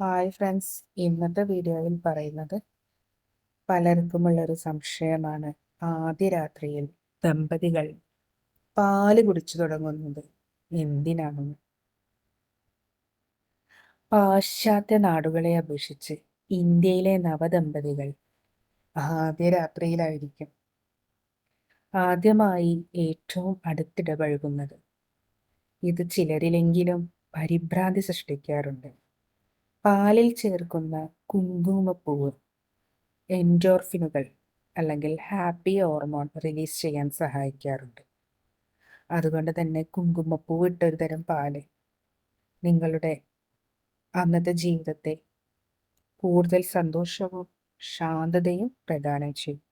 Hi friends ഇന്നത്തെ വീഡിയോയിൽ പറയുന്നത് പലർക്കുമുള്ളൊരു സംശയമാണ്. ആദ്യ രാത്രിയിൽ ദമ്പതികൾ പാൽ കുടിച്ചു തുടങ്ങുന്നത് എന്തിനാണെന്ന്. പാശ്ചാത്യ നാടുകളെ അപേക്ഷിച്ച് ഇന്ത്യയിലെ നവദമ്പതികൾ ആദ്യ രാത്രിയിലായിരിക്കും ആദ്യമായി ഏറ്റവും അടുത്തിടപഴകുന്നത്. ഇത് ചിലരിലെങ്കിലും പരിഭ്രാന്തി സൃഷ്ടിക്കാറുണ്ട്. പാലിൽ ചേർക്കുന്ന കുങ്കുമപ്പൂവ് എൻഡോർഫിനുകൾ അല്ലെങ്കിൽ ഹാപ്പി ഹോർമോൺ റിലീസ് ചെയ്യാൻ സഹായിക്കാറുണ്ട്. അതുകൊണ്ട് തന്നെ കുങ്കുമപ്പൂവ് ഇട്ടൊരു തരം പാൽ നിങ്ങളുടെ അന്നത്തെ ജീവിതത്തെ കൂടുതൽ സന്തോഷവും ശാന്തതയും പ്രദാനം ചെയ്യും.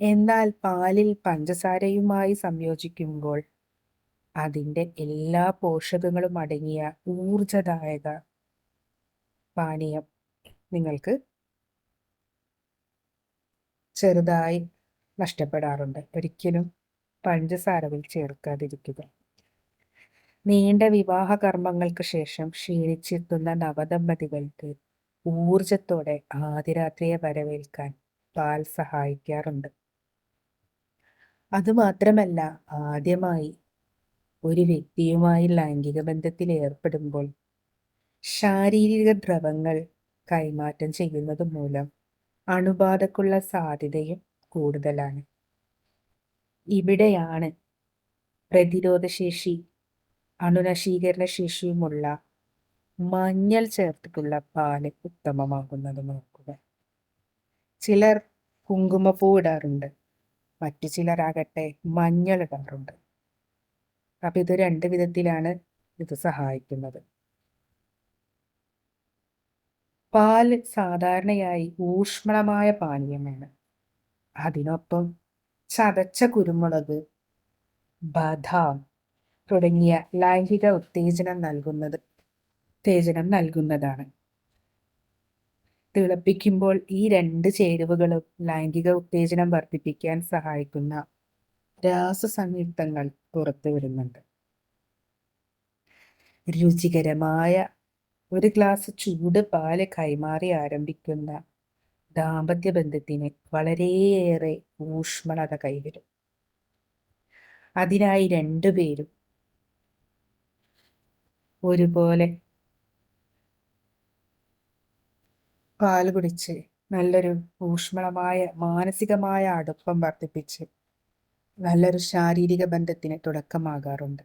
എന്നാൽ പാലിൽ പഞ്ചസാരയുമായി സംയോജിക്കുമ്പോൾ അതിന്റെ എല്ലാ പോഷകങ്ങളും അടങ്ങിയ ഊർജദായക പാനീയം നിങ്ങൾക്ക് ചെറുതായി നഷ്ടപ്പെടാറുണ്ട്. ഒരിക്കലും പഞ്ചസാരവിൽ ചേർക്കാതിരിക്കുക. നീണ്ട വിവാഹ കർമ്മങ്ങൾക്ക് ശേഷം ക്ഷീണിച്ചെത്തുന്ന നവദമ്പതികൾക്ക് ഊർജത്തോടെ ആദിരാത്രിയെ വരവേൽക്കാൻ പാൽ സഹായിക്കാറുണ്ട്. അതുമാത്രമല്ല ആദ്യമായി ഒരു വ്യക്തിയുമായി ലൈംഗിക ബന്ധത്തിൽ ഏർപ്പെടുമ്പോൾ ശാരീരിക ദ്രവങ്ങൾ കൈമാറ്റം ചെയ്യുന്നത് മൂലം അണുബാധക്കുള്ള സാധ്യതയും കൂടുതലാണ്. ഇവിടെയാണ് പ്രതിരോധശേഷി അണുനശീകരണ ശേഷിയുമുള്ള മഞ്ഞൾ ചേർത്തിട്ടുള്ള പാൽ ഉത്തമമാകുന്നത് നോക്കുക. ചിലർ കുങ്കുമപ്പൂ ഇടാറുണ്ട്. മറ്റു ചിലരാകട്ടെ മഞ്ഞൾ ഇടാറുണ്ട്. അപ്പം ഇത് രണ്ട് വിധത്തിലാണ് ഇത് സഹായിക്കുന്നത്. പാൽ സാധാരണയായി ഊഷ്മളമായ പാനീയമാണ്. അതിനൊപ്പം ചതച്ച കുരുമുളക് ബദാം തുടങ്ങിയ ലൈംഗിക ഉത്തേജനം നൽകുന്നത് ഉത്തേജനം നൽകുന്നതാണ്. തിളപ്പിക്കുമ്പോൾ ഈ രണ്ട് ചേരുവകളും ലൈംഗിക ഉത്തേജനം വർദ്ധിപ്പിക്കാൻ സഹായിക്കുന്ന രാസസംയുക്തങ്ങൾ പുറത്തു വരുന്നുണ്ട് രുചികരമായ ഒരു ഗ്ലാസ് ചൂട് പാൽ കൈമാറി ആരംഭിക്കുന്ന ദാമ്പത്യ ബന്ധത്തിന് വളരെയേറെ ഊഷ്മളത കൈവരും. അതിനായി രണ്ടുപേരും ഒരുപോലെ പാൽ കുടിച്ച് നല്ലൊരു ഊഷ്മളമായ മാനസികമായ അടുപ്പം വർദ്ധിപ്പിച്ച് നല്ലൊരു ശാരീരിക ബന്ധത്തിന് തുടക്കമാകാറുണ്ട്.